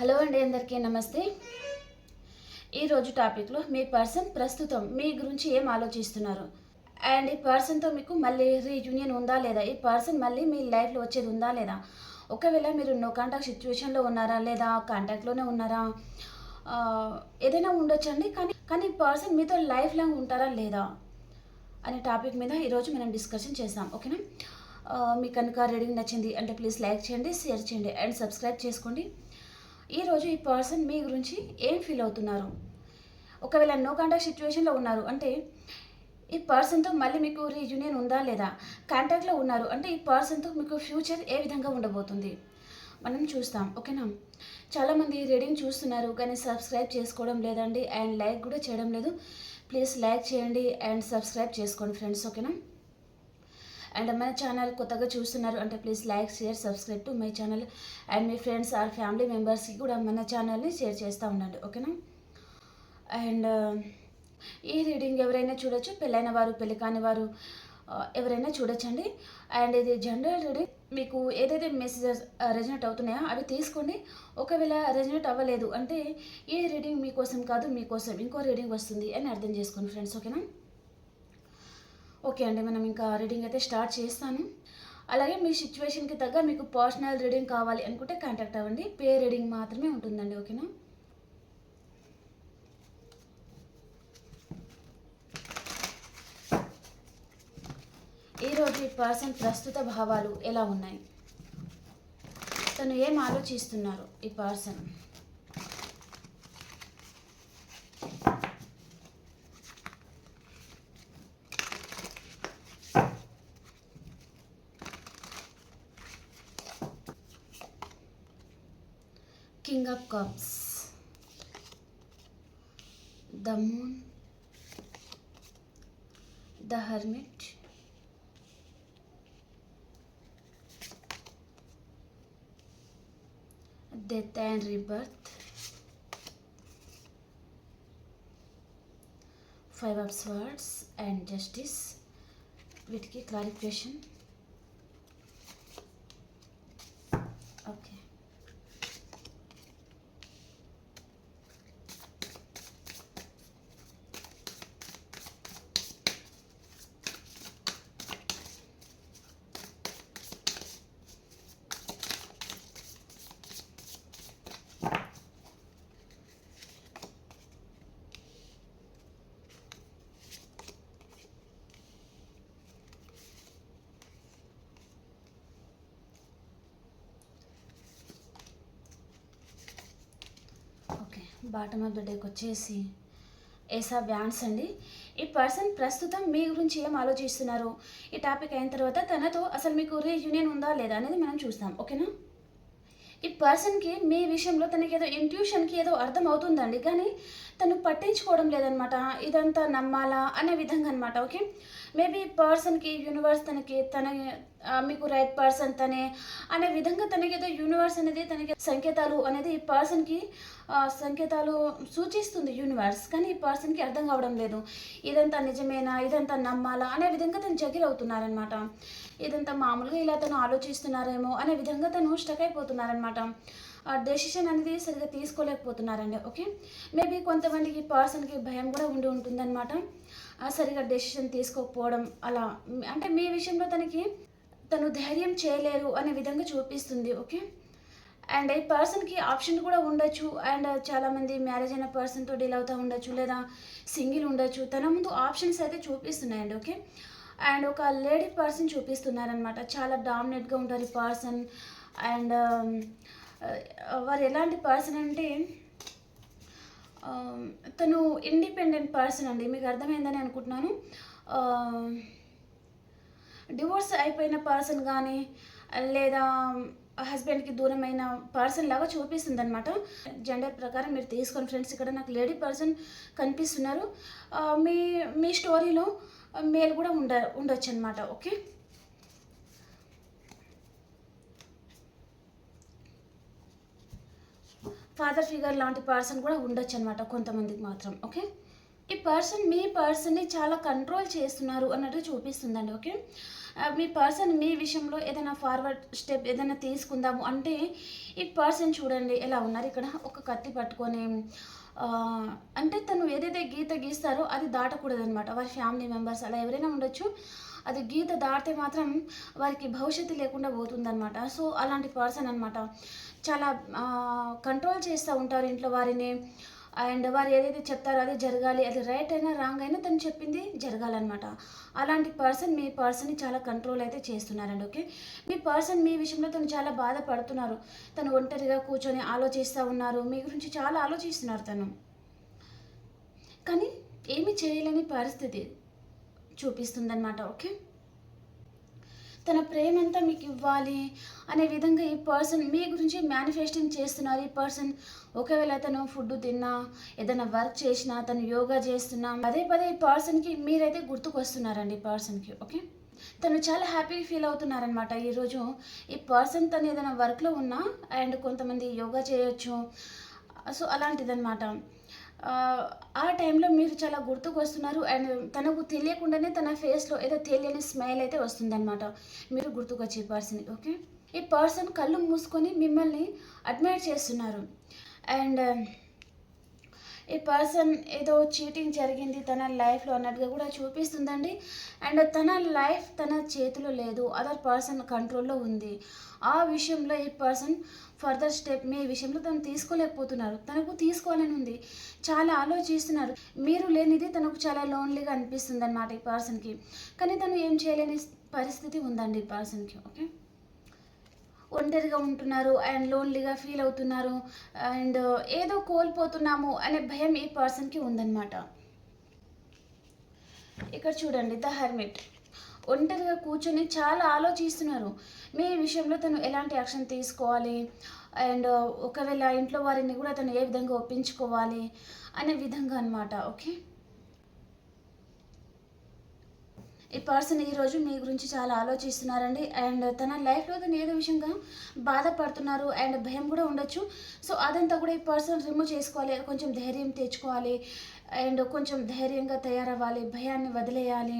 Hello అండి అందరికీ నమస్తే. ఈరోజు టాపిక్లో మీ పర్సన్ ప్రస్తుతం మీ గురించి ఏం ఆలోచిస్తున్నారు? అండ్ ఈ పర్సన్తో మీకు మళ్ళీ రీయూనియన్ ఉందా లేదా? ఈ పర్సన్ మళ్ళీ మీ లైఫ్లో వచ్చేది ఉందా లేదా? ఒకవేళ మీరు నో కాంటాక్ట్ సిచ్యువేషన్లో ఉన్నారా లేదా? కాంటాక్ట్లోనే ఉన్నారా? ఏదైనా ఉండొచ్చండి కానీ కానీ ఈ పర్సన్ మీతో లైఫ్ లాంగ్ ఉంటారా లేదా? అనే టాపిక్ మీద ఈరోజు మనం డిస్కషన్ చేస్తాం ఓకేనా? మీకు కనుక రీడింగ్ నచ్చింది అంటే ప్లీజ్ లైక్ చేయండి షేర్ చేయండి అండ్ సబ్స్క్రైబ్ చేసుకోండి. ఈరోజు ఈ పర్సన్ మీ గురించి ఏం ఫీల్ అవుతున్నారు? ఒకవేళ నో కాంటాక్ట్ సిచ్యువేషన్లో ఉన్నారు అంటే ఈ పర్సన్తో మళ్ళీ మీకు రీయూనియన్ ఉందా లేదా? కాంటాక్ట్లో ఉన్నారు అంటే ఈ పర్సన్తో మీకు ఫ్యూచర్ ఏ విధంగా ఉండబోతుంది? మనం చూస్తాం ఓకేనా? చాలామంది రీడింగ్ చూస్తున్నారు కానీ సబ్స్క్రైబ్ చేసుకోవడం లేదండి అండ్ లైక్ కూడా చేయడం లేదు. ప్లీజ్ లైక్ చేయండి అండ్ సబ్స్క్రైబ్ చేసుకోండి ఫ్రెండ్స్ ఓకేనా? అండ్ మన ఛానల్ కొత్తగా చూస్తున్నారు అంటే please like share subscribe to my channel. And me friends or family మెంబర్స్కి కూడా మన ఛానల్ని షేర్ చేస్తూ ఉండండి ఓకేనా? అండ్ ఈ రీడింగ్ ఎవరైనా చూడొచ్చు పెళ్ళైన వారు పెళ్ళి కాని వారు ఎవరైనా చూడొచ్చండి. అండ్ ఇది జనరల్ రీడింగ్. మీకు ఏదైతే మెసేజెస్ రెజనేట్ అవుతున్నాయో అవి తీసుకోండి. ఒకవేళ రెజనేట్ అవ్వలేదు అంటే ఈ రీడింగ్ మీకోసం కాదు మీకోసం ఇంకో రీడింగ్ వస్తుంది అని అర్థం చేసుకోండి ఫ్రెండ్స్ ఓకేనా? ఓకే అండి మనం ఇంకా రీడింగ్ అయితే స్టార్ట్ చేస్తాను. అలాగే మీ సిచ్యువేషన్కి తగ్గ మీకు పర్సనల్ రీడింగ్ కావాలి అనుకుంటే కాంటాక్ట్ అవ్వండి. పే రీడింగ్ మాత్రమే ఉంటుందండి ఓకేనా ఈరోజు ఈ పర్సన్ ప్రస్తుత భావాలు ఎలా ఉన్నాయి? తను ఏం ఆలోచిస్తున్నారు ఈ person Of Cups, the Moon, the Hermit, Death and Rebirth, Five of Swords and Justice with clarification. Bottom of the డేకి వచ్చేసి ఏసా వ్యాన్స్ అండి. ఈ పర్సన్ ప్రస్తుతం మీ గురించి ఏం ఆలోచిస్తున్నారు? ఈ టాపిక్ అయిన తర్వాత తనతో అసలు మీకు రీయూనియన్ ఉందా లేదా అనేది మనం చూస్తాం. ఓకేనా? ఈ పర్సన్కి మీ విషయంలో తనకి ఏదో ఇంట్యూషన్కి ఏదో అర్థం అవుతుందండి. కానీ తను పట్టించుకోవడం లేదనమాట ఇదంతా నమ్మాలా? అనే విధంగా అనమాట ఓకే? మేబీ పర్సన్కి యూనివర్స్ తనకి తన మీకు రైట్ పర్సన్ తనే అనే విధంగా తనకి ఏదో యూనివర్స్ అనేది తనకి సంకేతాలు అనేది ఈ పర్సన్కి సంకేతాలు సూచిస్తుంది యూనివర్స్ కానీ ఈ పర్సన్కి అర్థం కావడం లేదు. ఇదంతా నిజమేనా? ఇదంతా నమ్మాలా? అనే విధంగా తను జగిర్ అవుతున్నారనమాట ఇదంతా మామూలుగా ఇలా తను ఆలోచిస్తున్నారేమో అనే విధంగా తను స్టక్ అయిపోతున్నారనమాట ఆ డెసిషన్ అనేది సరిగ్గా తీసుకోలేకపోతున్నారండి ఓకే? మేబీ కొంతమందికి పర్సన్కి భయం కూడా ఉండి ఉంటుందన్నమాట. సరిగా డెసిషన్ తీసుకోకపోవడం అలా. అంటే మీ విషయంలో తనకి తను ధైర్యం చేయలేరు అనే విధంగా చూపిస్తుంది ఓకే అండ్ ఈ పర్సన్కి ఆప్షన్ కూడా ఉండొచ్చు. అండ్ చాలామంది మ్యారేజ్ అయిన పర్సన్తో డీల్ అవుతూ ఉండొచ్చు లేదా సింగిల్ ఉండొచ్చు. తన ముందు ఆప్షన్స్ అయితే చూపిస్తున్నాయండి ఓకే అండ్ ఒక లేడీ పర్సన్ చూపిస్తున్నారనమాట చాలా డామినేట్గా ఉంటారు ఈ పర్సన్ అండ్ వారు ఎలాంటి పర్సన్ అంటే తను ఇండిపెండెంట్ పర్సన్ అండి మీకు అర్థమైందని అనుకుంటున్నాను. డివోర్స్ అయిపోయిన పర్సన్ కానీ లేదా హస్బెండ్కి దూరమైన పర్సన్ లాగా చూపిస్తుంది అనమాట జెండర్ ప్రకారం మీరు తీసుకొని ఫ్రెండ్స్ ఇక్కడ నాకు లేడీ పర్సన్ కనిపిస్తున్నారు. మీ మీ స్టోరీలో మేల్ కూడా ఉండ ఉండొచ్చు అనమాట ఓకే? ఫాదర్ ఫిగర్ లాంటి పర్సన్ కూడా ఉండొచ్చు అనమాట కొంతమందికి మాత్రం ఓకే ఈ పర్సన్ మీ పర్సన్ని చాలా కంట్రోల్ చేస్తున్నారు అన్నట్టు చూపిస్తుందండి ఓకే మీ పర్సన్ మీ విషయంలో ఏదైనా ఫార్వర్డ్ స్టెప్ ఏదైనా తీసుకుందాము అంటే ఈ పర్సన్ చూడండి ఎలా ఉన్నారు. ఇక్కడ ఒక కత్తి పట్టుకొని అంటే తను ఏదైతే గీత గీస్తారో అది దాటకూడదు అనమాట వారి ఫ్యామిలీ మెంబర్స్ అలా ఎవరైనా ఉండొచ్చు. అది గీత దాటితే మాత్రం వారికి భవిష్యత్తు లేకుండా పోతుందన్నమాట. సో అలాంటి పర్సన్ అనమాట చాలా కంట్రోల్ చేస్తూ ఉంటారు ఇంట్లో వారిని. అండ్ వారు ఏదైతే చెప్తారో అది జరగాలి. అది రైట్ అయినా రాంగ్ అయినా తను చెప్పింది జరగాలన్నమాట. అలాంటి పర్సన్ మీ పర్సన్ని చాలా కంట్రోల్ అయితే చేస్తున్నారండి ఓకే మీ పర్సన్ మీ విషయంలో తను చాలా బాధపడుతున్నారు. తను ఒంటరిగా కూర్చొని ఆలోచిస్తూ ఉన్నారు. మీ గురించి చాలా ఆలోచిస్తున్నారు తను. కానీ ఏమి చేయలేని పరిస్థితి చూపిస్తుందన్నమాట ఓకే తన ప్రేమంతా మీకు ఇవ్వాలి అనే విధంగా ఈ పర్సన్ మీ గురించి మేనిఫెస్టింగ్ చేస్తున్నారు. ఈ పర్సన్ ఒకవేళ తను ఫుడ్ తిన్నా ఏదైనా వర్క్ చేసినా తను యోగా చేస్తున్నా పదే పదే ఈ పర్సన్కి మీరైతే గుర్తుకొస్తున్నారండి ఈ పర్సన్కి ఓకే తను చాలా హ్యాపీ ఫీల్ అవుతున్నారనమాట ఈరోజు ఈ పర్సన్ తను ఏదైనా వర్క్లో ఉన్నా అండ్ కొంతమంది యోగా చేయొచ్చు. సో అలాంటిదనమాట ఆ, టైంలో మీరు చాలా గుర్తుకు వస్తున్నారు అండ్ తనకు తెలియకుండానే తన ఫేస్లో ఏదో తెలియని స్మైల్ అయితే వస్తుందన్నమాట. మీరు గుర్తుకొచ్చే పర్సన్ ఓకే ఈ పర్సన్ కళ్ళు మూసుకొని మిమ్మల్ని అడ్మైర్ చేస్తున్నారు. అండ్ ఈ పర్సన్ ఏదో చీటింగ్ జరిగింది తన లైఫ్లో అన్నట్టుగా కూడా చూపిస్తుందండి. అండ్ తన లైఫ్ తన చేతిలో లేదు అదర్ పర్సన్ కంట్రోల్లో ఉంది. ఆ విషయంలో ఈ పర్సన్ ఫర్దర్ స్టెప్ మీ విషయంలో తను తీసుకోలేకపోతున్నారు. తనకు తీసుకోవాలని ఉంది. చాలా ఆలోచిస్తున్నారు. మీరు లేనిది తనకు చాలా లోన్లీగా అనిపిస్తుంది అనమాట ఈ పర్సన్కి కానీ తను ఏం చేయలేని పరిస్థితి ఉందండి ఈ పర్సన్కి ఓకే ఒంటరిగా ఉంటున్నారు అండ్ లోన్లీగా ఫీల్ అవుతున్నారు. అండ్ ఏదో కోల్పోతున్నాము అనే భయం ఈ పర్సన్కి ఉందన్నమాట. ఇక్కడ చూడండి ద హర్మిట్ ఒంటరిగా కూర్చొని చాలా ఆలోచిస్తున్నారు. మీ విషయంలో తను ఎలాంటి యాక్షన్ తీసుకోవాలి? అండ్ ఒకవేళ ఇంట్లో వారిని కూడా తను ఏ విధంగా ఒప్పించుకోవాలి? అనే విధంగా అనమాట ఓకే ఈ పర్సన్ ఈరోజు మీ గురించి చాలా ఆలోచిస్తున్నారండి. అండ్ తన లైఫ్లో తను ఏదో విషయంగా బాధపడుతున్నారు. అండ్ భయం కూడా ఉండొచ్చు. సో అదంతా కూడా ఈ పర్సన్ రిమూవ్ చేసుకోవాలి. కొంచెం ధైర్యం తెచ్చుకోవాలి. అండ్ కొంచెం ధైర్యంగా తయారవ్వాలి. భయాన్ని వదిలేయాలి.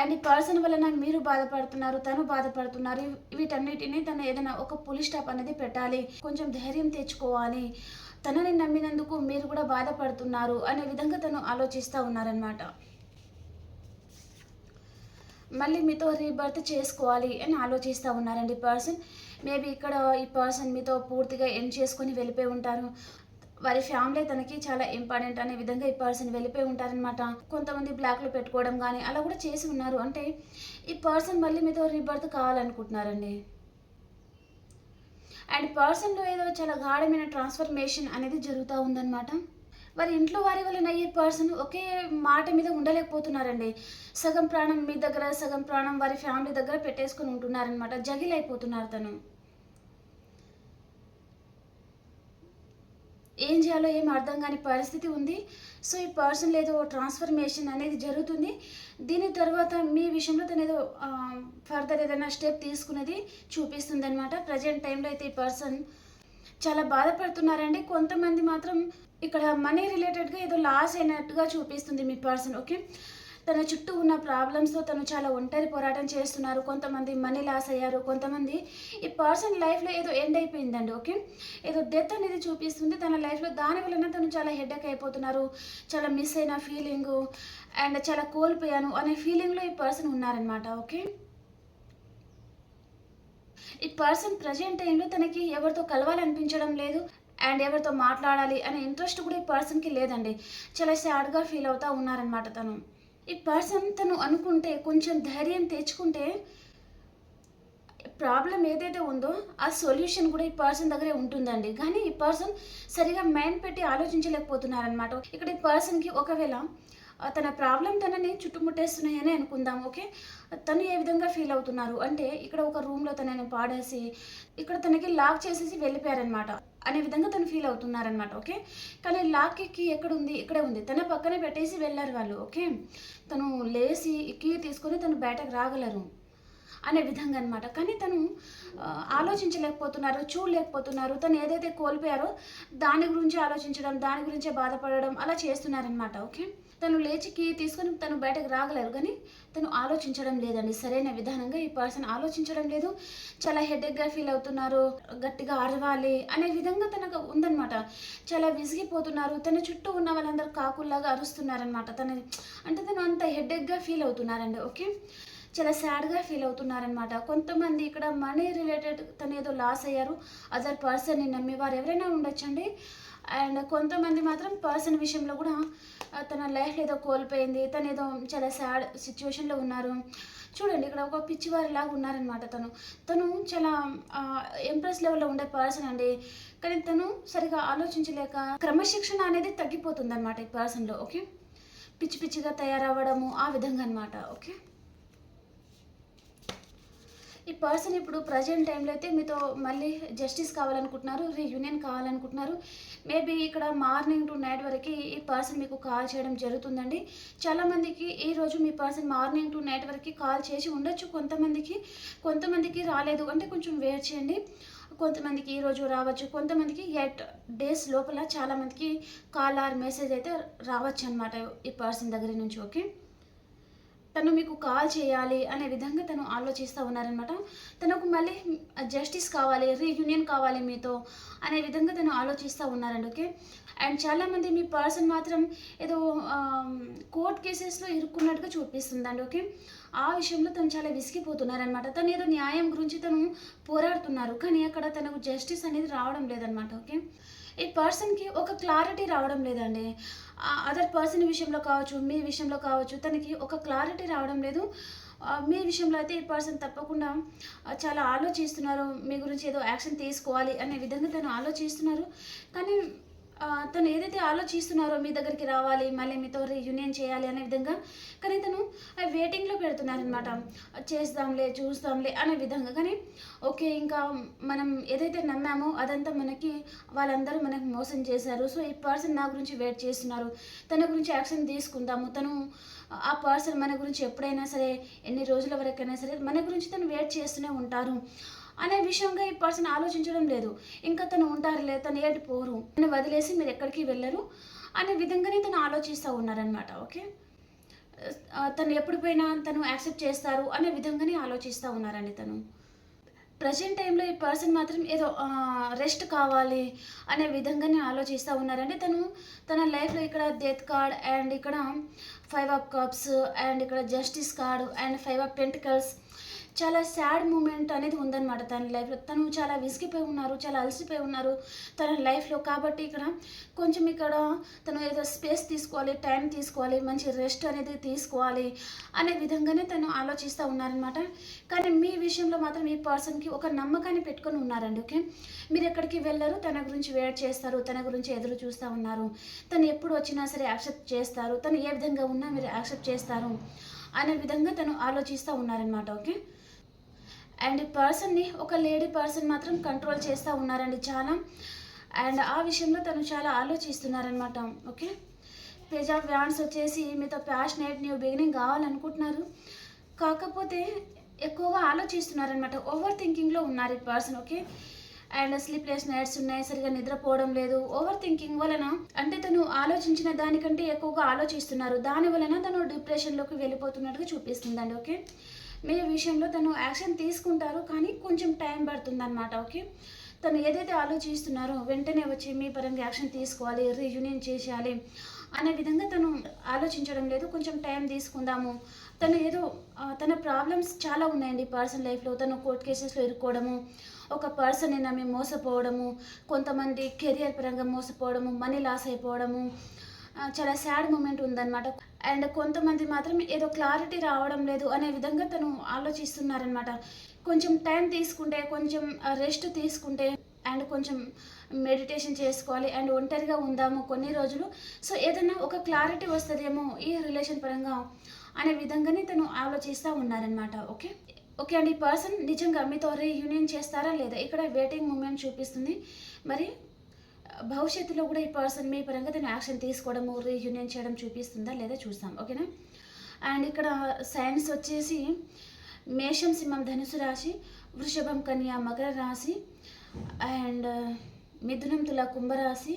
అండ్ ఈ పర్సన్ వలన మీరు బాధపడుతున్నారు తను బాధపడుతున్నారు. వీటన్నిటిని తను ఏదైనా ఒక పులి స్టాప్ అనేది పెట్టాలి. కొంచెం ధైర్యం తెచ్చుకోవాలి. తనని నమ్మినందుకు మీరు కూడా బాధపడుతున్నారు అనే విధంగా తను ఆలోచిస్తూ ఉన్నారనమాట మళ్ళీ మీతో రీబర్త్ చేసుకోవాలి అని ఆలోచిస్తూ ఉన్నారండి పర్సన్. మేబీ ఇక్కడ ఈ పర్సన్ మీతో పూర్తిగా ఎండ్ చేసుకొని వెళ్ళిపోయి ఉంటారు. వారి ఫ్యామిలీ తనకి చాలా ఇంపార్టెంట్ అనే విధంగా ఈ పర్సన్ వెళ్ళిపోయి ఉంటారనమాట కొంతమంది బ్లాక్లో పెట్టుకోవడం కానీ అలా కూడా చేసి ఉన్నారు. అంటే ఈ పర్సన్ మళ్ళీ మీతో రీబర్త్ కావాలనుకుంటున్నారండి. అండ్ పర్సన్లో ఏదో చాలా గాఢమైన ట్రాన్స్ఫర్మేషన్ అనేది జరుగుతూ ఉందన్నమాట. వారి ఇంట్లో వారి వలన ఈ పర్సన్ ఒకే మాట మీద ఉండలేకపోతున్నారండి. సగం ప్రాణం మీ దగ్గర సగం ప్రాణం వారి ఫ్యామిలీ దగ్గర పెట్టేసుకొని ఉంటున్నారనమాట జగిలైపోతున్నారు తను. ఏం చేయాలో ఏం అర్థం కాని పరిస్థితి ఉంది. సో ఈ పర్సన్ ఏదో ట్రాన్స్ఫర్మేషన్ అనేది జరుగుతుంది. దీని తర్వాత మీ విషయంలో తను ఏదో ఫర్దర్ ఏదైనా స్టెప్ తీసుకునేది చూపిస్తుంది అనమాట ప్రజెంట్ టైంలో అయితే ఈ పర్సన్ చాలా బాధపడుతున్నారండి. కొంతమంది మాత్రం ఇక్కడ మనీ రిలేటెడ్గా ఏదో లాస్ అయినట్టుగా చూపిస్తుంది మీ పర్సన్ ఓకే తన చుట్టూ ఉన్న ప్రాబ్లమ్స్తో తను చాలా ఒంటరి పోరాటం చేస్తున్నారు. కొంతమంది మనీ లాస్ అయ్యారు. కొంతమంది ఈ పర్సన్ లైఫ్లో ఏదో ఎండ్ అయిపోయిందండి ఓకే ఏదో డెత్ అనేది చూపిస్తుంది. తన లైఫ్లో దాని వలన తను చాలా హెడేక్ అయిపోతున్నారు. చాలా మిస్ అయిన ఫీలింగు అండ్ చాలా కోల్పోయాను అనే ఫీలింగ్లో ఈ పర్సన్ ఉన్నారనమాట ఓకే ఈ పర్సన్ ప్రజెంట్ టైంలో తనకి ఎవరితో కలవాలనిపించడం లేదు అండ్ ఎవరితో మాట్లాడాలి అనే ఇంట్రెస్ట్ కూడా ఈ పర్సన్కి లేదండి. చాలా సాడ్గా ఫీల్ అవుతూ ఉన్నారనమాట తను. ఈ పర్సన్ తను అనుకుంటే కొంచెం ధైర్యం తెచ్చుకుంటే ప్రాబ్లం ఏదైతే ఉందో ఆ సొల్యూషన్ కూడా ఈ పర్సన్ దగ్గరే ఉంటుందండి. కానీ ఈ పర్సన్ సరిగా మైండ్ పెట్టి ఆలోచించలేకపోతున్నారనమాట ఇక్కడ ఈ పర్సన్కి ఒకవేళ తన ప్రాబ్లం తనని చుట్టుముట్టేస్తున్నాయని అనుకుందాం ఓకే? తను ఏ విధంగా ఫీల్ అవుతున్నారు? అంటే ఇక్కడ ఒక రూమ్లో తనని పాడేసి ఇక్కడ తనకి లాక్ చేసేసి వెళ్ళిపోయారనమాట. అనే విధంగా తను ఫీల్ అవుతున్నారనమాట ఓకే? కానీ లాక్ కీ ఎక్కడ ఉంది ఇక్కడే ఉంది. తన పక్కనే పెట్టేసి వెళ్ళారు వాళ్ళు ఓకే? తను లేచి కీ తీసుకొని తను బయటకు రాగలరు అనే విధంగా అనమాట. కానీ తను ఆలోచించలేకపోతున్నారు చూడలేకపోతున్నారు. తను ఏదైతే కోల్పోయారో దాని గురించి ఆలోచించడం దాని గురించే బాధపడడం అలా చేస్తున్నారనమాట ఓకే? తను లేచికి తీసుకొని తను బయటకు రాగలరు కానీ తను ఆలోచించడం లేదండి. సరైన విధానంగా ఈ పర్సన్ ఆలోచించడం లేదు. చాలా హెడేక్గా ఫీల్ అవుతున్నారు గట్టిగా అరవాలి అనే విధంగా తనకు ఉందన్నమాట. చాలా విసిగిపోతున్నారు. తన చుట్టూ ఉన్న వాళ్ళందరూ కాకుల్లాగా అరుస్తున్నారనమాట తన అంటే తను అంత హెడేక్గా ఫీల్ అవుతున్నారండి ఓకే? చాలా సాడ్గా ఫీల్ అవుతున్నారనమాట కొంతమంది ఇక్కడ మనీ రిలేటెడ్ తను ఏదో లాస్ అయ్యారు. అదర్ పర్సన్ని నమ్మి వారు ఎవరైనా ఉండొచ్చండి. అండ్ కొంతమంది మాత్రం పర్సన్ విషయంలో కూడా తన లైఫ్ ఏదో కోల్పోయింది తను ఏదో చాలా సాడ్ సిచ్యువేషన్లో ఉన్నారు. చూడండి ఇక్కడ ఒక పిచ్చివారి లాగా ఉన్నారనమాట తను. తను చాలా ఎంప్రెస్ లెవెల్లో ఉండే పర్సన్ అండి. కానీ తను సరిగా ఆలోచించలేక క్రమశిక్షణ అనేది తగ్గిపోతుంది అనమాట ఈ పర్సన్లో ఓకే? పిచ్చి పిచ్చిగా తయారవ్వడము ఆ విధంగా అనమాట ఓకే? ఈ పర్సన్ ఇప్పుడు ప్రజెంట్ టైంలో అయితే మీతో మళ్ళీ జస్టిస్ కావాలనుకుంటున్నారు రీయూనియన్ కావాలనుకుంటున్నారు. మేబీ ఇక్కడ మార్నింగ్ టు నైట్ వరకు ఈ పర్సన్ మీకు కాల్ చేయడం జరుగుతుందండి. చాలామందికి ఈరోజు మీ పర్సన్ మార్నింగ్ టు నైట్ వరకు కాల్ చేసి ఉండొచ్చు. కొంతమందికి కొంతమందికి రాలేదు అంటే కొంచెం వెయిట్ చేయండి. కొంతమందికి ఈ రోజు రావచ్చు. కొంతమందికి ఎయిట్ డేస్ లోపల చాలామందికి కాల్ ఆర్ మెసేజ్ అయితే రావచ్చు అనమాట ఈ పర్సన్ దగ్గర నుంచి ఓకే? తను మీకు కాల్ చేయాలి అనే విధంగా తను ఆలోచిస్తూ ఉన్నారనమాట తనకు మళ్ళీ జస్టిస్ కావాలి రీయూనియన్ కావాలి మీతో అనే విధంగా తను ఆలోచిస్తూ ఉన్నారండి ఓకే? అండ్ చాలామంది మీ పర్సన్ మాత్రం ఏదో కోర్ట్ కేసెస్లో ఇరుక్కున్నట్టుగా చూపిస్తుందండి ఓకే? ఆ విషయంలో తను చాలా విసిగిపోతున్నారనమాట తను ఏదో న్యాయం గురించి తను పోరాడుతున్నారు కానీ అక్కడ తనకు జస్టిస్ అనేది రావడం లేదనమాట ఓకే? ఈ పర్సన్కి ఒక క్లారిటీ రావడం లేదండి. అదర్ పర్సన్ విషయంలో కావచ్చు మీ విషయంలో కావచ్చు తనకి ఒక క్లారిటీ రావడం లేదు. మీ విషయంలో అయితే ఈ పర్సన్ తప్పకుండా చాలా ఆలోచిస్తున్నారు. మీ గురించి ఏదో యాక్షన్ తీసుకోవాలి అనే విధంగా తను ఆలోచిస్తున్నారు. కానీ తను ఏదైతే ఆలోచిస్తున్నారో మీ దగ్గరికి రావాలి మళ్ళీ మీతో రీయూనియన్ చేయాలి అనే విధంగా కానీ తను వెయిటింగ్లో పెడుతున్నారనమాట చేద్దాంలే చూస్తాంలే అనే విధంగా. కానీ ఓకే ఇంకా మనం ఏదైతే నమ్మామో అదంతా మనకి వాళ్ళందరూ మనకు మోసం చేశారు. సో ఈ పర్సన్ నా గురించి వెయిట్ చేస్తున్నారు. తన గురించి యాక్షన్ తీసుకుందాము. తను ఆ పర్సన్ మన గురించి ఎప్పుడైనా సరే ఎన్ని రోజుల వరకైనా సరే మన గురించి తను వెయిట్ చేస్తూనే ఉంటారు. అనే విషయంగా ఈ పర్సన్ ఆలోచించడం లేదు. ఇంకా తను ఉంటారులే తను ఏటి పోరు. నన్ను వదిలేసి మీరు ఎక్కడికి వెళ్ళరు అనే విధంగానే తను ఆలోచిస్తూ ఉన్నారనమాట ఓకే? తను ఎప్పుడు పోయినా తను యాక్సెప్ట్ చేస్తారు అనే విధంగానే ఆలోచిస్తూ ఉన్నారండి తను. ప్రజెంట్ టైంలో ఈ పర్సన్ మాత్రం ఏదో రెస్ట్ కావాలి అనే విధంగానే ఆలోచిస్తూ ఉన్నారండి తను. తన లైఫ్లో ఇక్కడ డెత్ కార్డ్ అండ్ ఇక్కడ ఫైవ్ ఆఫ్ కప్స్ అండ్ ఇక్కడ justice card and five of pentacles చాలా సాడ్ మూమెంట్ అనేది ఉందన్నమాట తన లైఫ్లో తను చాలా విసిగిపోయి ఉన్నారు చాలా అలసిపోయి ఉన్నారు తన లైఫ్లో కాబట్టి ఇక్కడ కొంచెం ఇక్కడ తను ఏదో స్పేస్ తీసుకోవాలి టైం తీసుకోవాలి మంచి రెస్ట్ అనేది తీసుకోవాలి అనే విధంగానే తను ఆలోచిస్తూ ఉన్నారనమాట కానీ మీ విషయంలో మాత్రం ఈ పర్సన్కి ఒక నమ్మకాన్ని పెట్టుకొని ఉన్నారండి ఓకే మీరు ఎక్కడికి వెళ్ళరు తన గురించి వెయిట్ చేస్తారు తన గురించి ఎదురు చూస్తూ ఉన్నారు. తను ఎప్పుడు వచ్చినా సరే యాక్సెప్ట్ చేస్తారు తను ఏ విధంగా ఉన్నా మీరు యాక్సెప్ట్ చేస్తారు అనే విధంగా తను ఆలోచిస్తూ ఉన్నారనమాట ఓకే అండ్ ఈ పర్సన్ని ఒక లేడీ పర్సన్ మాత్రం కంట్రోల్ చేస్తూ ఉన్నారండి చాలా. అండ్ ఆ విషయంలో తను చాలా ఆలోచిస్తున్నారనమాట ఓకే? పేజ్ ఆఫ్ వ్యాండ్స్ వచ్చేసి మీతో ప్యాషనేట్ న్యూ బిగినింగ్ కావాలనుకుంటున్నారు. కాకపోతే ఎక్కువగా ఆలోచిస్తున్నారనమాట ఓవర్ థింకింగ్లో ఉన్నారు ఈ person okay? And sleepless nights ఉన్నాయి సరిగా నిద్రపోవడం లేదు. ఓవర్ థింకింగ్ వలన అంటే తను ఆలోచించిన దానికంటే ఎక్కువగా ఆలోచిస్తున్నారు. దాని వలన తను డిప్రెషన్లోకి వెళ్ళిపోతున్నట్టుగా చూపిస్తుందండి ఓకే? మీ విషయంలో తను యాక్షన్ తీసుకుంటారు కానీ కొంచెం టైం పడుతుందన్నమాట ఓకే? తను ఏదైతే ఆలోచిస్తున్నారో వెంటనే వచ్చి మీ పరంగా యాక్షన్ తీసుకోవాలి రీయూనియన్ చేసేయాలి అనే విధంగా తను ఆలోచించడం లేదు. కొంచెం టైం తీసుకుందాము. తను ఏదో తన ప్రాబ్లమ్స్ చాలా ఉన్నాయండి పర్సన్ లైఫ్లో. తను కోర్ట్ కేసెస్లో ఇరుక్కోవడము ఒక పర్సన్ నమ్మి మోసపోవడము కొంతమంది కెరియర్ పరంగా మోసపోవడము మనీ లాస్ అయిపోవడము చాలా సాడ్ మూమెంట్ ఉందన్నమాట. అండ్ కొంతమంది మాత్రం ఏదో క్లారిటీ రావడం లేదు అనే విధంగా తను ఆలోచిస్తున్నారనమాట కొంచెం టైం తీసుకుంటే కొంచెం రెస్ట్ తీసుకుంటే అండ్ కొంచెం మెడిటేషన్ చేసుకోవాలి అండ్ ఒంటరిగా ఉందాము కొన్ని రోజులు. సో ఏదైనా ఒక క్లారిటీ వస్తుందేమో ఈ రిలేషన్ పరంగా అనే విధంగానే తను ఆలోచిస్తూ ఉన్నారనమాట ఓకే ఓకే అండి ఈ పర్సన్ నిజంగా మీతో రీయూనియన్ చేస్తారా లేదా? ఇక్కడ వెయిటింగ్ మూమెంట్ చూపిస్తుంది. మరి భవిష్యత్తులో కూడా ఈ పర్సన్ మీ పరంగా తను యాక్షన్ తీసుకోవడము రీయూనియన్ చేయడం చూపిస్తుందా లేదా చూస్తాం. ఓకేనా అండ్ ఇక్కడ సైన్స్ వచ్చేసి మేషం సింహం ధనుసు రాశి వృషభం కన్యా మకర రాశి అండ్ మిథునం తుల కుంభరాశి.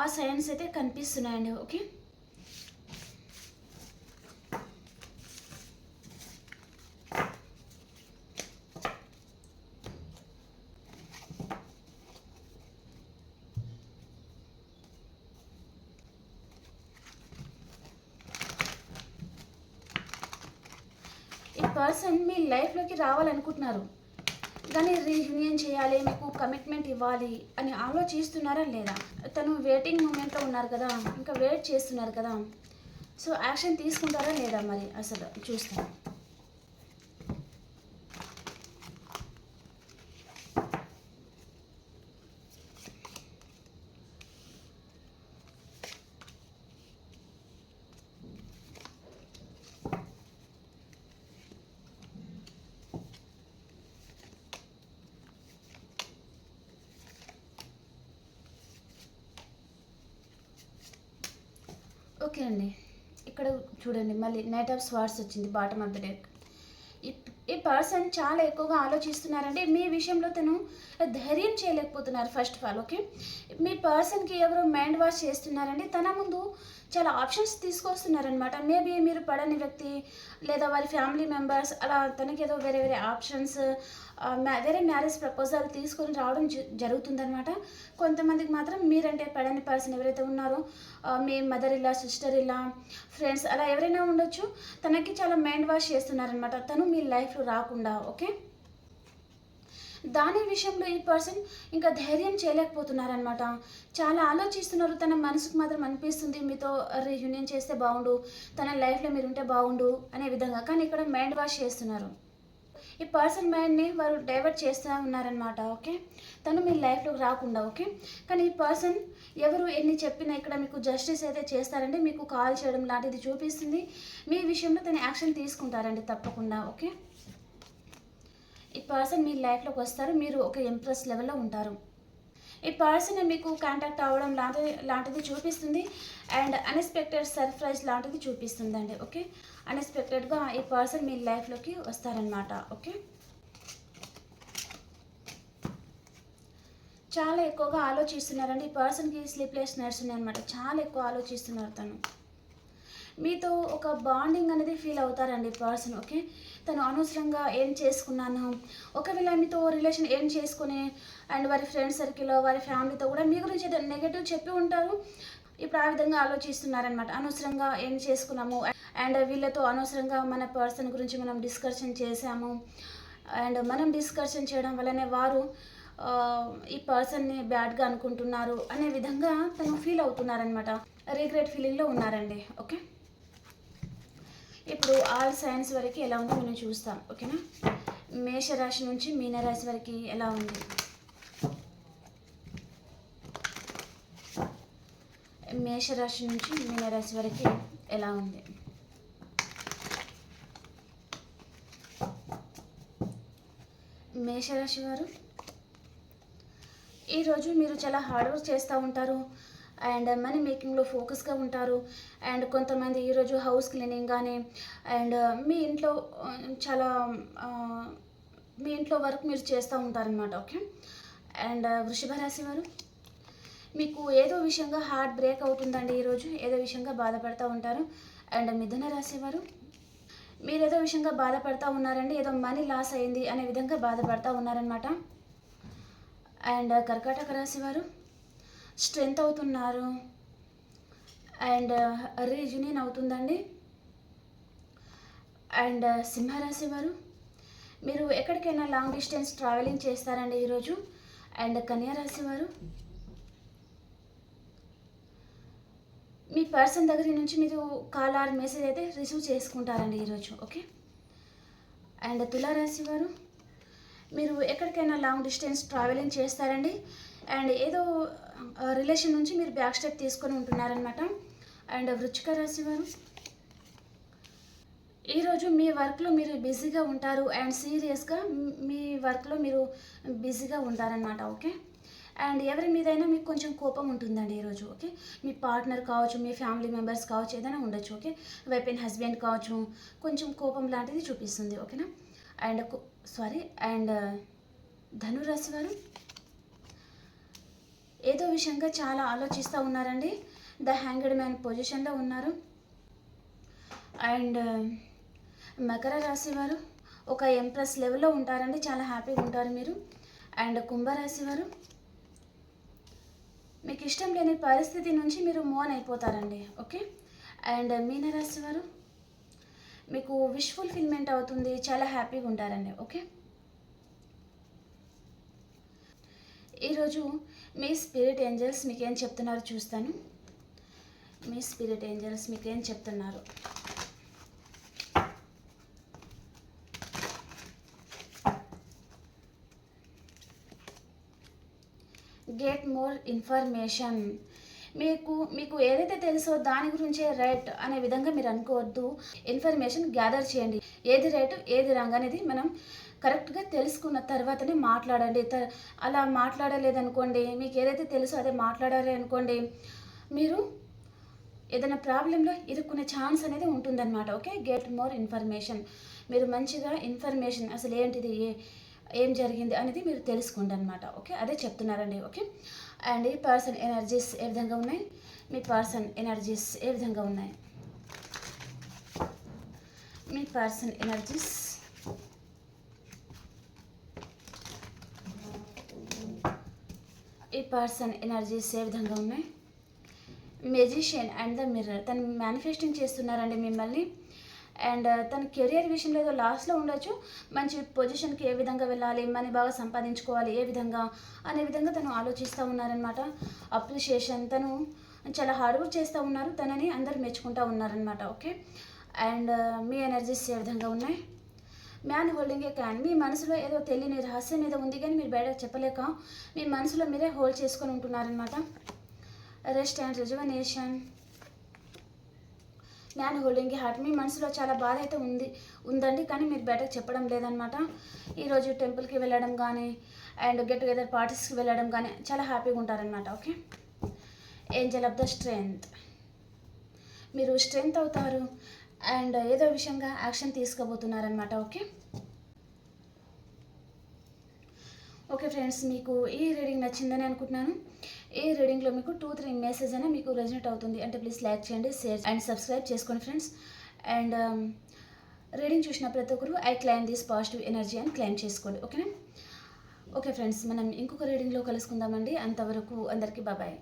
ఆ సైన్స్ అయితే కనిపిస్తున్నాయండి. ఓకే ఈ పర్సన్ మీ రావాలనుకుంటున్నారు. కానీ రీయూనియన్ చేయాలి మీకు కమిట్మెంట్ ఇవ్వాలి అని ఆలోచిస్తున్నారా లేదా? తను వెయిటింగ్ మూమెంట్లో ఉన్నారు కదా ఇంకా వెయిట్ చేస్తున్నారు కదా. సో యాక్షన్ తీసుకుంటారా లేదా మరి? అసలు చూస్తాను. ఓకే అండి. ఇక్కడ చూడండి మళ్ళీ నైట్ ఆఫ్ స్వార్ట్స్ వచ్చింది బాటమ్ ఆఫ్ ద డెక్ ఈ ఈ పర్సన్ చాలా ఎక్కువగా ఆలోచిస్తున్నారంటే మీ విషయంలో తను ధైర్యం చేయలేకపోతున్నారు ఫస్ట్ ఆఫ్ ఆల్ ఓకే మీ పర్సన్కి ఎవరో మైండ్ వాష్ చేస్తున్నారండి. తన ముందు చాలా ఆప్షన్స్ తీసుకొస్తున్నారనమాట మేబీ మీరు పడని వ్యక్తి లేదా వారి ఫ్యామిలీ మెంబర్స్ అలా తనకి ఏదో వేరే వేరే ఆప్షన్స్ వేరే మ్యారేజ్ ప్రపోజల్ తీసుకొని రావడం జ- జరుగుతుందనమాట కొంతమందికి మాత్రం మీరంటే పడని పర్సన్ ఎవరైతే ఉన్నారో మీ మదర్ ఇలా సిస్టర్ ఇలా ఫ్రెండ్స్ అలా ఎవరైనా ఉండొచ్చు. తనకి చాలా మైండ్ వాష్ చేస్తున్నారనమాట తను మీ లైఫ్లో రాకుండా ఓకే దాని విషయంలో ఈ పర్సన్ ఇంకా ధైర్యం చేయలేకపోతున్నారనమాట చాలా ఆలోచిస్తున్నారు తన మనసుకు మాత్రం అనిపిస్తుంది మీతో రీయూనియన్ చేస్తే బాగుండు తన లైఫ్లో మీరు ఉంటే బాగుండు అనే విధంగా. కానీ ఇక్కడ మైండ్ వాష్ చేస్తున్నారు. ఈ పర్సన్ మైండ్ని వారు డైవర్ట్ చేస్తూ ఉన్నారనమాట ఓకే? తను మీ లైఫ్లోకి రాకుండా ఓకే? కానీ ఈ పర్సన్ ఎవరు ఎన్ని చెప్పినా ఇక్కడ మీకు జస్టిస్ అయితే చేస్తారండి మీకు కాల్ చేయడం లాంటిది చూపిస్తుంది. మీ విషయంలో తన యాక్షన్ తీసుకుంటారండి తప్పకుండా ఓకే? ఈ పర్సన్ మీ లైఫ్లోకి వస్తారు మీరు ఒక ఇంప్రెస్ లెవెల్లో ఉంటారు. ఈ పర్సన్ మీకు కాంటాక్ట్ అవ్వడం లాంటిది లాంటిది చూపిస్తుంది అండ్ అన్ఎక్స్పెక్టెడ్ సర్ప్రైజ్ లాంటిది చూపిస్తుందండి ఓకే అన్ఎక్స్పెక్టెడ్గా ఈ పర్సన్ మీ లైఫ్లోకి వస్తారనమాట ఓకే చాలా ఎక్కువగా ఆలోచిస్తున్నారండి ఈ పర్సన్కి స్లీప్లెస్ నైట్స్ ఉన్నాయన్నమాట చాలా ఎక్కువ ఆలోచిస్తున్నారు తను. మీతో ఒక బాండింగ్ అనేది ఫీల్ అవుతారండి పర్సన్ ఓకే తను అనవసరంగా ఏం చేసుకున్నాను. ఒకవేళ మీతో రిలేషన్ ఏం చేసుకుని అండ్ వారి ఫ్రెండ్ సర్కిల్లో వారి ఫ్యామిలీతో కూడా మీ గురించి ఏదో నెగటివ్ చెప్పి ఉంటారు. ఇప్పుడు ఆ విధంగా ఆలోచిస్తున్నారనమాట అనవసరంగా ఏం చేసుకున్నాము? అండ్ వీళ్ళతో అనవసరంగా మన పర్సన్ గురించి మనం డిస్కషన్ చేసాము అండ్ మనం డిస్కషన్ చేయడం వల్లనే వారు ఈ పర్సన్ని బ్యాడ్గా అనుకుంటున్నారు అనే విధంగా తను ఫీల్ అవుతున్నారనమాట రిగ్రెట్ ఫీలింగ్లో ఉన్నారండి. ఓకే ఇప్పుడు ఆల్ సైన్స్ వరకు ఎలా ఉందో మనం చూస్తాం ఓకేనా మేషరాశి నుంచి మీనరాశి వరకు ఎలా ఉంది? మేషరాశి నుంచి మీనరాశి వరకు ఎలా ఉంది? మేషరాశి వారు ఈరోజు మీరు చాలా హార్డ్ వర్క్ చేస్తూ ఉంటారు అండ్ మనీ మేకింగ్లో ఫోకస్గా ఉంటారు. అండ్ కొంతమంది ఈరోజు హౌస్ క్లీనింగ్ కానీ అండ్ మీ ఇంట్లో చాలా మీ ఇంట్లో వర్క్ మీరు చేస్తూ ఉంటారనమాట ఓకే? అండ్ వృషభ రాశి వారు మీకు ఏదో విషయంగా హార్ట్ బ్రేక్ అవుతుందండి ఈరోజు ఏదో విషయంగా బాధపడుతూ ఉంటారు. అండ్ మిథున రాశి వారు మీరు ఏదో విషయంగా బాధపడుతూ ఉన్నారండి ఏదో మనీ లాస్ అయింది అనే విధంగా బాధపడుతూ ఉన్నారనమాట అండ్ కర్కాటక రాశి వారు స్ట్రెంత్ అవుతున్నారు. అండ్ రీజనింగ్ అవుతుందండి అండ్ సింహరాశి వారు మీరు ఎక్కడికైనా లాంగ్ డిస్టెన్స్ ట్రావెలింగ్ చేస్తారండి ఈరోజు. అండ్ కన్యారాశి వారు మీ పర్సన్ దగ్గర నుంచి మీరు కాల్ ఆర్ మెసేజ్ అయితే రిసీవ్ చేసుకుంటారండి ఈరోజు ఓకే? అండ్ తులారాశి వారు మీరు ఎక్కడికైనా లాంగ్ డిస్టెన్స్ ట్రావెలింగ్ చేస్తారండి. అండ్ ఏదో రిలేషన్ నుంచి మీరు బ్యాక్ స్టెప్ తీసుకొని ఉంటున్నారనమాట అండ్ వృచ్చిక రాశి వారు ఈరోజు మీ వర్క్లో మీరు బిజీగా ఉంటారు అండ్ సీరియస్గా మీ వర్క్లో మీరు బిజీగా ఉంటారనమాట ఓకే? అండ్ ఎవరి మీదైనా మీకు కొంచెం కోపం ఉంటుందండి ఈరోజు ఓకే? మీ పార్ట్నర్ కావచ్చు మీ ఫ్యామిలీ మెంబర్స్ కావచ్చు ఏదైనా ఉండొచ్చు ఓకే? వైఫ్ హస్బెండ్ కావచ్చు కొంచెం కోపం లాంటిది చూపిస్తుంది ఓకేనా? అండ్ సారీ అండ్ ధనురాశి వారు ఏదో విషయంగా చాలా ఆలోచిస్తూ ఉన్నారండి. ద హ్యాంగడ్ మ్యాన్ పొజిషన్లో ఉన్నారు. అండ్ మకర రాశి వారు ఒక ఎంప్రెస్ లెవెల్లో ఉంటారండి. చాలా హ్యాపీగా ఉంటారు మీరు. అండ్ కుంభరాశి వారు మీకు ఇష్టం లేని పరిస్థితి నుంచి మీరు మోన్ అయిపోతారండి. ఓకే? అండ్ మీనరాశి వారు మీకు విష్ ఫుల్ఫిల్మెంట్ అవుతుంది. చాలా హ్యాపీగా ఉంటారండి. ఓకే? ఈరోజు మీ స్పిరిట్ ఏంజల్స్ మీకు చెప్తున్నారు చూస్తాను. మీ స్పిరిట్ ఏంజల్స్ మీకు చెప్తున్నారు. గెట్ మోర్ ఇన్ఫర్మేషన్ మీకు మీకు ఏదైతే తెలుసో దాని గురించే రైట్ అనే విధంగా మీరు అనుకోవద్దు. ఇన్ఫర్మేషన్ గ్యాదర్ చేయండి. ఏది రైట్ ఏది రాంగ్ అనేది మనం కరెక్ట్గా తెలుసుకున్న తర్వాతనే మాట్లాడండి. త- అలా మాట్లాడలేదనుకోండి మీకు ఏదైతే తెలుసో అదే మాట్లాడాలి అనుకోండి మీరు ఏదైనా ప్రాబ్లంలో ఇరుక్కునే ఛాన్స్ అనేది ఉంటుందన్నమాట. ఓకే? Get more information. మీరు మంచిగా ఇన్ఫర్మేషన్ అసలు ఏంటిది ఏ ఏం జరిగింది అనేది మీరు తెలుసుకోండి అనమాట ఓకే? అదే చెప్తున్నారండి. ఓకే? అండ్ ఈ పర్సన్ ఎనర్జీస్ ఏ విధంగా ఉన్నాయి? మీ పర్సన్ ఎనర్జీస్ ఏ విధంగా ఉన్నాయి? మీ పర్సన్ ఎనర్జీస్ ఈ పర్సన్ ఎనర్జీస్ ఏ విధంగా ఉన్నాయి. మెజిషియన్ అండ్ ద మిర్రర్ తను మేనిఫెస్టింగ్ చేస్తున్నారండి మిమ్మల్ని. అండ్ uh, తన కెరియర్ విషయంలో ఏదో లాస్ట్లో ఉండొచ్చు. మంచి పొజిషన్కి ఏ విధంగా వెళ్ళాలి? మనీ బాగా సంపాదించుకోవాలి ఏ విధంగా? అనే విధంగా తను ఆలోచిస్తూ ఉన్నారనమాట అప్రిషియేషన్ తను చాలా హార్డ్ వర్క్ చేస్తూ ఉన్నారు. తనని అందరు మెచ్చుకుంటూ ఉన్నారనమాట ఓకే అండ్ uh, మీ ఎనర్జీస్ ఏ విధంగా ఉన్నాయి? మ్యాన్ హోల్డింగ్ ఏ క్యాన్ మీ మనసులో ఏదో తెలియని రహస్యం ఏదో ఉంది కానీ మీరు బయటకు చెప్పలేక మీ మనసులో మీరే హోల్డ్ చేసుకొని ఉంటున్నారనమాట rest and rejuvenation man holding heart. మీ మనసులో చాలా బాధ అయితే ఉంది ఉందండి కానీ మీరు బయటకు చెప్పడం లేదనమాట ఈరోజు టెంపుల్కి వెళ్ళడం కానీ అండ్ గెట్ టుగెదర్ పార్టీస్కి వెళ్ళడం కానీ చాలా హ్యాపీగా ఉంటారనమాట okay? Angel of the strength మీరు స్ట్రెంగ్త్ అవుతారు. అండ్ ఏదో విషయంగా యాక్షన్ తీసుకోబోతున్నారనమాట ఓకే? ఓకే ఫ్రెండ్స్ మీకు ఈ రీడింగ్ నచ్చిందని అనుకుంటున్నాను. ఈ రీడింగ్లో మీకు టూ త్రీ మెసేజ్ అయినా మీకు రెజినేట్ అవుతుంది. అంటే ప్లీజ్ లైక్ చేయండి షేర్ అండ్ సబ్స్క్రైబ్ చేసుకోండి ఫ్రెండ్స్. అండ్ um, రీడింగ్ చూసిన ప్రతి ఒక్కరు I claim this positive energy అని క్లైమ్ చేసుకోండి ఓకేనా? ఓకే ఫ్రెండ్స్ మనం ఇంకొక రీడింగ్లో కలుసుకుందామండి. అంతవరకు అందరికీ బాబాయ్